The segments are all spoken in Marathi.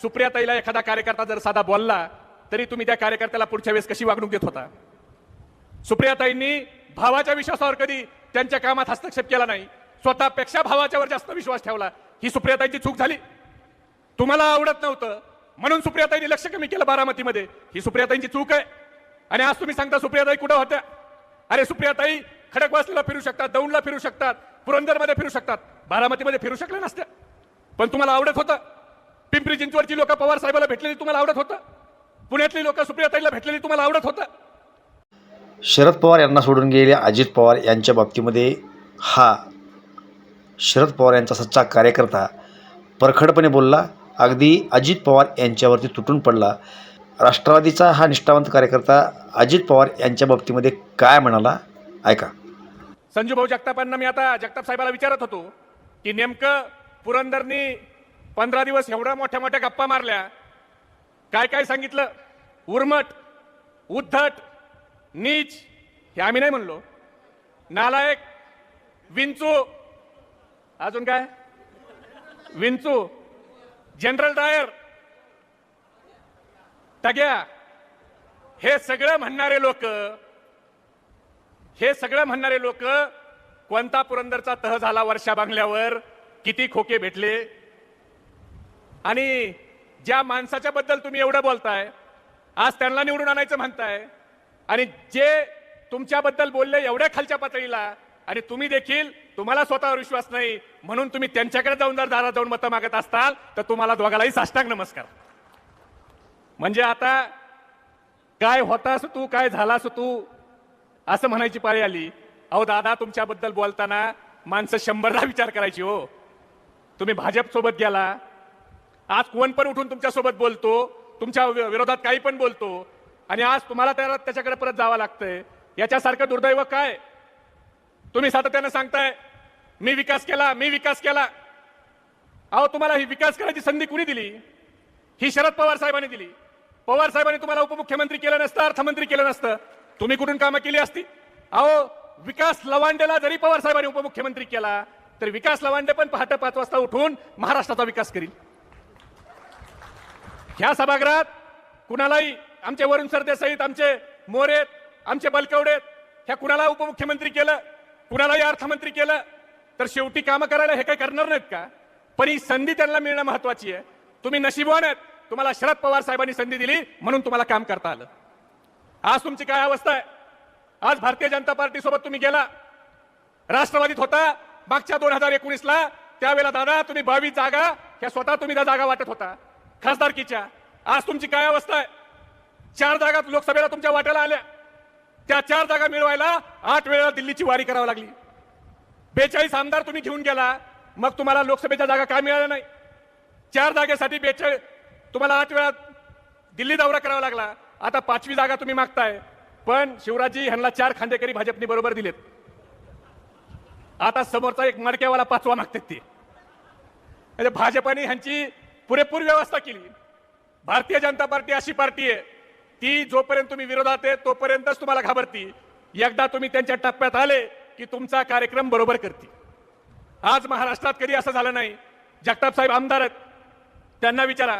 सुप्रियाताईला एखादा कार्यकर्ता जर साधा बोलला तरी तुम्ही त्या कार्यकर्त्याला पुढच्या वेळेस कशी वागणूक देत होता? सुप्रियाताईंनी भावाच्या विश्वासावर कधी त्यांच्या कामात हस्तक्षेप केला नाही. स्वतःपेक्षा भावाच्यावर जास्त विश्वास ठेवला. ही सुप्रियाताईची चूक झाली. तुम्हाला आवडत नव्हतं. म्हणून सुप्रियाताईंनी लक्ष कमी केलं बारामतीमध्ये. ही सुप्रियाताईंची चूक आहे. आणि आज तुम्ही सांगता सुप्रियाताई कुठं होत्या? अरे सुप्रियाताई खडकवासला फिरू शकतात दौंडला फिरू शकतात पुरंदरमध्ये फिरू शकतात. बारामतीमध्ये फिरू शकल्या नसत्या. पण तुम्हाला आवडत होतं. पिंपरी चिंचवडची लोक पवार साहेबाला भेटलेली तुम्हाला आवडत होतं? पुण्यातली लोक सुप्रियाताईला भेटलेली तुम्हाला आवडत होतं? शरद पवार यांना सोडून गेलेले अजित पवार यांच्या बाबतीमध्ये हा शरद पवार यांचा सच्चा कार्यकर्ता परखडपणे बोलला. अगदी अजित पवार यांच्यावरती तुटून पडला. राष्ट्रवादीचा हा निष्ठावंत कार्यकर्ता अजित पवार यांच्या बाबतीमध्ये काय म्हणाला? ऐका. संजू भाऊ जगतापांना मी आता जगताप साहेबाला विचारत होतो की नेमकं पुरंदरनी पंधरा दिवस एवढ्या मोठ्या मोठ्या गप्पा मारल्या. काय काय सांगितलं? उर्मट उद्धट नीच हे आम्ही नाही म्हणलो. नालायक विंचू. अजून काय? विंचू जनरल डायर टग्या. हे सगळं म्हणणारे लोक हे सगळं म्हणणारे लोक कोणता पुरंदरचा तह झाला वर्षा बांगल्यावर? किती खोके भेटले? आणि ज्या माणसाच्या बद्दल तुम्ही एवढं बोलताय आज त्यांना निवडून आणायचं म्हणताय आणि जे तुमच्याबद्दल बोलले एवढ्या खालच्या पातळीला आणि तुम्ही देखील तुम्हाला स्वतःवर विश्वास नाही म्हणून तुम्ही त्यांच्याकडे जाऊन जर दारात जाऊन मतं मागत असताल तर तुम्हाला दोघालाही साष्टांग नमस्कार. म्हणजे आता काय होतास तू काय झालास तू असं म्हणायची पाळी आली. अहो दादा तुमच्याबद्दल बोलताना माणसं शंभरदा विचार करायची हो. तुम्ही भाजप सोबत गेला आज कोण पण उठून तुमच्यासोबत बोलतो तुमच्या वि- विरोधात काही पण बोलतो आणि आज तुम्हाला त्याला त्याच्याकडे परत जावं लागतंय. याच्यासारखं दुर्दैव काय? तुम्ही सातत्यानं सांगताय मी विकास केला मी विकास केला. अहो तुम्हाला ही विकास करायची संधी कुणी दिली? ही शरद पवार साहेबांनी दिली. पवार साहेबांनी तुम्हाला उपमुख्यमंत्री केलं नसतं अर्थमंत्री केलं नसतं. तुम्ही कुठून कामं केली असती? अहो विकास लवांडेला जरी पवार साहेबांनी उपमुख्यमंत्री केला तर विकास लवांडे पण पहाटे पाच वाजता उठून महाराष्ट्राचा विकास करील. ह्या सभागृहात कुणालाही आमचे वरुण सरदेसाईत आमचे मोरेत आमचे बलकवडेत ह्या कुणाला उपमुख्यमंत्री केलं कुणालाही अर्थमंत्री केलं तर शेवटी कामं करायला हे काही करणार नाहीत का? पण ही संधी त्यांना मिळणं महत्वाची आहे. तुम्ही नशीबवान आहेत. तुम्हाला शरद पवार साहेबांनी संधी दिली म्हणून तुम्हाला काम करता आलं. आज तुमची काय अवस्था आहे? आज भारतीय जनता पार्टी सोबत तुम्ही गेला. राष्ट्रवादीत होता. मागच्या दोन हजार एकोणीसला त्यावेळेला दादा तुम्ही बावीस जागा ह्या स्वतः तुम्ही त्या जागा वाटत होता. खासदारकीच्या. आज तुमची काय अवस्था आहे? चार जागा लोकसभेला तुमच्या वाट्याला आल्या. त्या चार जागा मिळवायला आठ वेळा दिल्लीची वारी करावी लागली. बेचाळीस आमदार तुम्ही घेऊन गेला मग तुम्हाला लोकसभेच्या जागा काय मिळाल्या नाही? चार जागेसाठी बेचाळीस तुम्हाला आठ वेळा दिल्ली दौरा करावा लागला. आता पाचवी जागा तुम्ही मागताय. पण शिवराजी ह्यांना चार खांदेकरी भाजपने बरोबर दिलेत. आता समोरचा एक मडक्यावाला पाचवा मागतात ते. म्हणजे भाजपाने ह्यांची पुरेपूर व्यवस्था केली. भारतीय जनता पार्टी अशी पार्टी आहे ती जोपर्यंत तुम्ही विरोधात आहे तोपर्यंतच तुम्हाला घाबरती. एकदा तुम्ही त्यांच्या टप्प्यात आले की तुमचा कार्यक्रम बरोबर करते आज महाराष्ट्रात कधी असं झालं नाही. जगताप साहेब आमदार आहेत. त्यांना विचारा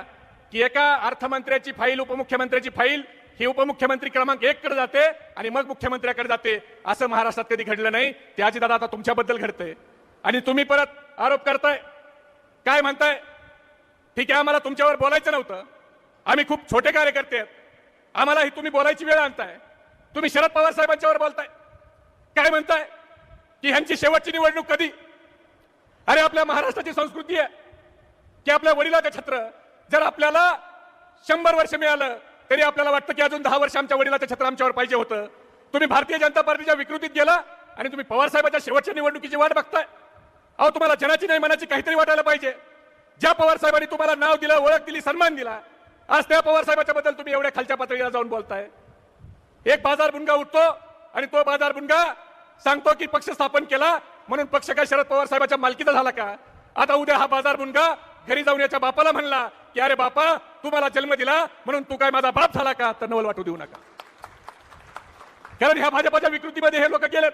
की एका अर्थमंत्र्याची फाईल उपमुख्यमंत्र्याची फाईल ही उपमुख्यमंत्री क्रमांक एक कडे जाते आणि मग मुख्यमंत्र्याकडे जाते. असं महाराष्ट्रात कधी घडलं नाही. त्याची दादा आता तुमच्याबद्दल घडतंय. आणि तुम्ही परत आरोप करताय. काय म्हणताय? ठीक आहे आम्हाला तुमच्यावर बोलायचं नव्हतं. आम्ही खूप छोटे कार्यकर्ते आहेत. आम्हाला ही तुम्ही बोलायची वेळ आणताय. तुम्ही शरद पवार साहेबांच्यावर बोलताय. काय म्हणताय? की ह्यांची शेवटची निवडणूक कधी? अरे आपल्या महाराष्ट्राची संस्कृती आहे. की आपल्या वडिलाचं छत्र. जर आपल्याला शंभर वर्ष मिळालं तरी आपल्याला वाटतं की अजून दहा वर्ष आमच्या वडिलाचं छत्र आमच्यावर पाहिजे होतं. तुम्ही भारतीय जनता पार्टीच्या विकृतीत गेला आणि तुम्ही पवार साहेबांच्या शेवटच्या निवडणुकीची वाट बघताय. अहो तुम्हाला जनाची नाही मनाची काहीतरी वाटायला पाहिजे. ज्या पवार साहेबांनी तुम्हाला नाव दिलं ओळख दिली सन्मान दिला आज त्या पवार साहेबांच्या बद्दल तुम्ही एवढ्या खालच्या पातळीला जाऊन बोलताय. एक बाजार बुनगा उठतो आणि तो बाजार बुनगा सांगतो की पक्ष स्थापन केला म्हणून पक्ष काय शरद पवार साहेबांच्या मालकीचा झाला का? आता उद्या हा बाजार बुनगा घरी जाऊन याच्या बापाला म्हणला की अरे बापा तू मला जन्म दिला म्हणून तू काय माझा बाप झाला का? तर नवल वाटू देऊ नका. कारण ह्या भाजपाच्या विकृतीमध्ये हे लोक गेलेत.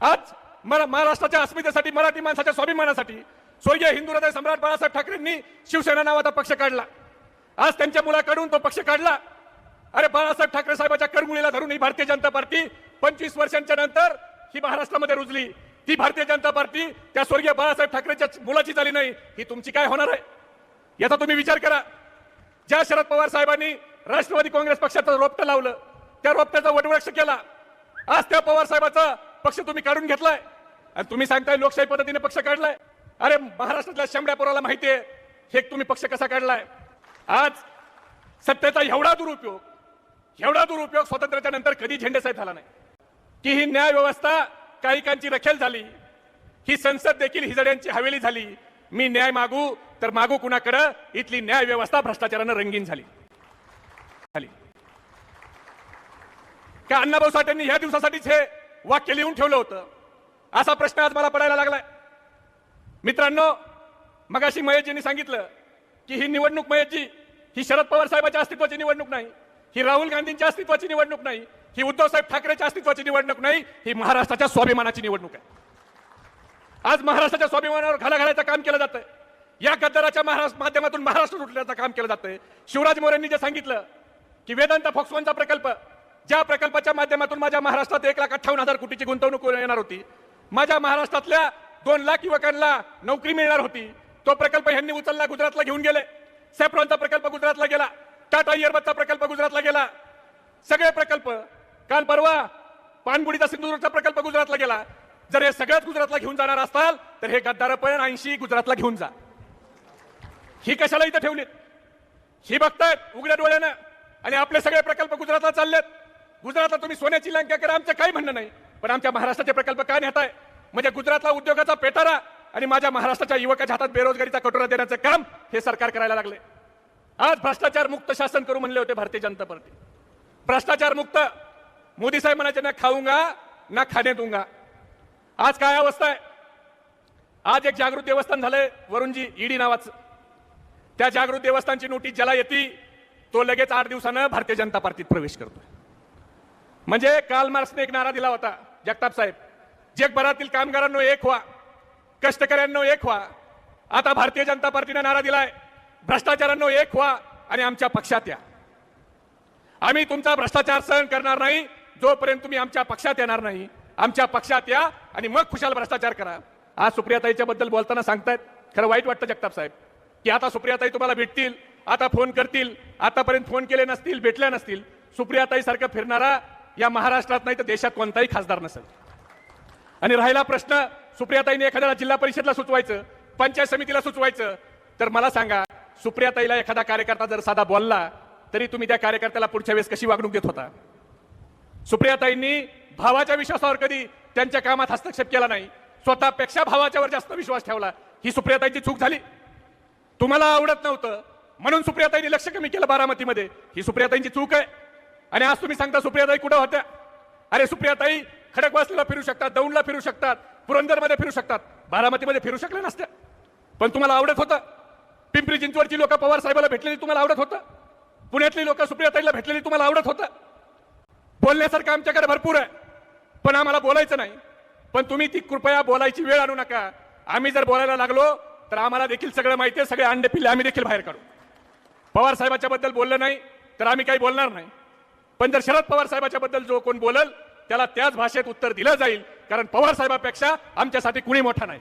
आज मला महाराष्ट्राच्या अस्मितेसाठी मराठी माणसाच्या स्वाभिमानासाठी स्वर्गीय हिंदू हृदय सम्राट बाळासाहेब ठाकरेंनी शिवसेना नावाचा पक्ष काढला. आज त्यांच्या मुलाकडून तो पक्ष काढला. अरे बाळासाहेब ठाकरे साहेबाच्या करमुळीला धरून ही भारतीय जनता पार्टी पंचवीस वर्षांच्या नंतर ही महाराष्ट्रामध्ये रुजली. ती भारतीय जनता पार्टी त्या स्वर्गीय बाळासाहेब ठाकरेच्या मुलाची झाली नाही. ही तुमची काय होणार आहे? याचा तुम्ही विचार करा. ज्या शरद पवार साहेबांनी राष्ट्रवादी काँग्रेस पक्षाचं रोपटं लावलं त्या रोपट्याचा वटवृक्ष केला. आज त्या पवार साहेबाचा पक्ष तुम्ही काढून घेतलाय. आणि तुम्ही सांगताय लोकशाही पद्धतीने पक्ष काढलाय. अरे महाराष्ट्रातल्या शंभऱ्या पोराला माहितीये हे तुम्ही पक्ष कसा काढलाय? आज सत्तेचा एवढा दुरुपयोग एवढा दुरुपयोग स्वातंत्र्याच्या नंतर कधी झेंडेसाहेब झाला नाही. की ही न्याय व्यवस्था काहीकांची रखेल झाली ही संसद देखील हिजड्यांची हवेली झाली. मी न्याय मागू तर मागू कुणाकडं? इथली न्याय व्यवस्था भ्रष्टाचारानं रंगीन झाली. झाली. का अण्णाभाऊ साठेंनी ह्या दिवसासाठीच हे वाक्य लिहून ठेवलं होतं? असा प्रश्न आज मला पडायला लागलाय. मित्रांनो मगाशी महेशजींनी सांगितलं की ही निवडणूक महेशजी ही शरद पवार साहेबांच्या अस्तित्वाची निवडणूक नाही ही राहुल गांधींच्या अस्तित्वाची निवडणूक नाही ही उद्धव साहेब ठाकरेच्या अस्तित्वाची निवडणूक नाही ही महाराष्ट्राच्या स्वाभिमानाची निवडणूक आहे. आज महाराष्ट्राच्या स्वाभिमानावर घाला घालायचं काम केलं जातं या गद्दाराच्या महाराष्ट्र माध्यमातून महाराष्ट्र लुटण्याचं काम केलं जातंय. शिवराज मोरेंनी जे सांगितलं की वेदांत फॉक्सवनचा प्रकल्प ज्या प्रकल्पाच्या माध्यमातून माझ्या महाराष्ट्रात एक लाख अठ्ठावन्न हजार कोटीची गुंतवणूक येणार होती माझ्या महाराष्ट्रातल्या दोन लाख युवकांना नोकरी मिळणार होती. तो प्रकल्प ह्यांनी उचलला गुजरातला घेऊन गेले. सॅफ्रॉनचा प्रकल्प गुजरातला गेला. टाटा इयरबदचा प्रकल्प गुजरातला गेला. सगळे प्रकल्प काल परवा पानबुडीचा सिंधुदुर्गचा प्रकल्प गुजरातला गेला. जर हे सगळ्यात गुजरातला घेऊन जाणार असाल तर हे गद्दार पण ऐंशी गुजरातला घेऊन जा. ही कशाला इथं ठेवलीत? ही बघतायत उघड्या डोळ्यानं. आणि आपले सगळे प्रकल्प गुजरातला चाललेत. गुजरातला तुम्ही सोन्याची लंका करा आमचं काही म्हणणं नाही. पण आमच्या महाराष्ट्राचे प्रकल्प का नेताय? म्हणजे गुजरातला उद्योगाचा पेटारा आणि माझ्या महाराष्ट्राच्या युवकाच्या हातात बेरोजगारीचा कटोरा देण्याचं काम हे सरकार करायला लागले. आज भ्रष्टाचार मुक्त शासन करू म्हणले होते भारतीय जनता पार्टी. भ्रष्टाचार मुक्त. मोदी साहेब म्हणायचे ना खाऊंगा ना खाणे दूंगा. आज काय अवस्था आहे? आज एक जागृत देवस्थान झालंय वरुणजी ईडी नावाचं. त्या जागृत देवस्थानची नोटीस ज्याला येते तो लगेच आठ दिवसानं भारतीय जनता पार्टीत प्रवेश करतोय. म्हणजे काल मार्क्सने एक नारा दिला होता जगताप साहेब. जगभरातील कामगारांनो एक व्हा. कष्टकऱ्यांनो एक व्हा. आता भारतीय जनता पार्टीने नारा दिलाय. भ्रष्टाचारांनो एक व्हा आणि आमच्या पक्षात या. आम्ही तुमचा भ्रष्टाचार सहन करणार नाही. जोपर्यंत तुम्ही आमच्या पक्षात येणार नाही आमच्या पक्षात या आणि मग खुशाल भ्रष्टाचार करा. आज सुप्रियाताईच्या बद्दल बोलताना सांगतायत. खरं वाईट वाटतं जगताप साहेब. की आता सुप्रियाताई तुम्हाला भेटतील आता फोन करतील आतापर्यंत फोन केले नसतील भेटल्या नसतील सुप्रियाताई सारखं फिरणारा या महाराष्ट्रात नाही तर देशात कोणताही खासदार नसेल. आणि राहिला प्रश्न सुप्रियाताईने एखाद्याला जिल्हा परिषदला सुचवायचं पंचायत समितीला सुचवायचं तर मला सांगा सुप्रियाताईला एखादा कार्यकर्ता जर साधा बोलला तरी तुम्ही त्या कार्यकर्त्याला पुढच्या वेळेस कशी वागणूक देत होता? सुप्रियाताईंनी भावाच्या विश्वासावर कधी त्यांच्या कामात हस्तक्षेप केला नाही स्वतःपेक्षा भावाच्यावर जास्त विश्वास ठेवला ही सुप्रियाताईची चूक झाली. तुम्हाला आवडत नव्हतं म्हणून सुप्रियाताईंनी लक्ष कमी केलं बारामतीमध्ये ही सुप्रियाताईंची चूक आहे. आणि आज तुम्ही सांगता सुप्रियाताई कुठं होत्या? अरे सुप्रियाताई खडकवासला फिरू शकतात दौंडला फिरू शकतात पुरंदरमध्ये फिरू शकतात. बारामतीमध्ये फिरू शकले नसत्या पण तुम्हाला आवडत होतं. पिंपरी चिंचवडची लोक पवार साहेबाला भेटलेली तुम्हाला आवडत होतं. पुण्यातली लोक सुप्रियाताईला भेटलेली तुम्हाला आवडत होतं. बोलण्यासारखं आमच्याकडे भरपूर आहे. पण आम्हाला बोलायचं नाही. पण तुम्ही ती कृपया बोलायची वेळ आणू नका. आम्ही जर बोलायला लागलो तर आम्हाला देखील सगळं माहिती आहे. सगळे अंडे पिल्ले आम्ही देखील बाहेर काढू. पवार साहेबाच्या बद्दल बोललं नाही तर आम्ही काही बोलणार नाही. पण जर शरद पवार साहेबाच्या बद्दल जो कोण बोलल त्याला त्याच भाषेत उत्तर दिलं जाईल. कारण पवार साहेबापेक्षा आमच्यासाठी कुणी मोठा नाही.